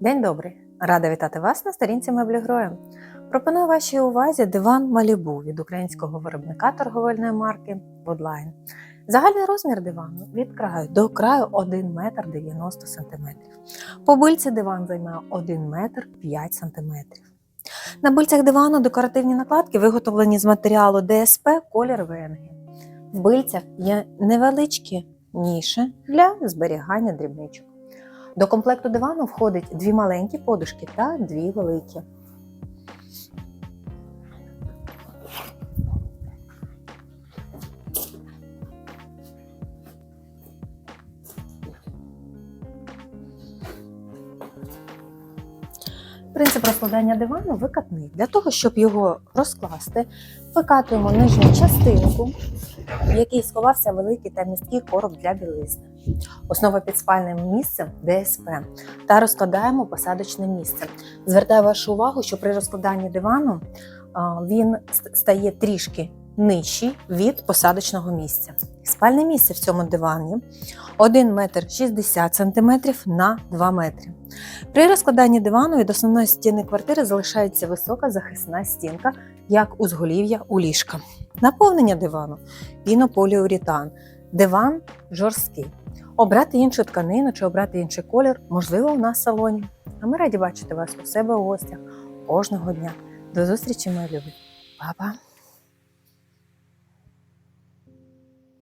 День добрий! Рада вітати вас на сторінці меблі Гроя. Пропоную вашій увазі диван Малібу від українського виробника торговельної марки Woodline. Загальний розмір дивану від краю до краю 1 метр 90 см. По бильці диван займає 1 метр 5 см. На бильцях дивану декоративні накладки виготовлені з матеріалу ДСП колір венги. В бильцях є невеличкі ніші для зберігання дрібничок. До комплекту дивану входить дві маленькі подушки та дві великі. Принцип розкладання дивану викатний. Для того, щоб його розкласти, викатуємо нижню частинку, в якій сховався великий та місткий короб для білизни. Основа під спальним місцем ДСП та розкладаємо посадочне місце. Звертаю вашу увагу, що при розкладанні дивану він стає трішки нижчий від посадочного місця. Спальне місце в цьому дивані 1 метр 60 см на 2 метри. При розкладанні дивану від основної стіни квартири залишається висока захисна стінка, як узголів'я у ліжка. Наповнення дивану пінополіуретан. Диван жорсткий. Обрати іншу тканину чи обрати інший колір можливо у нас в салоні. А ми раді бачити вас у себе у гостях кожного дня. До зустрічі, мої любі. Па-па!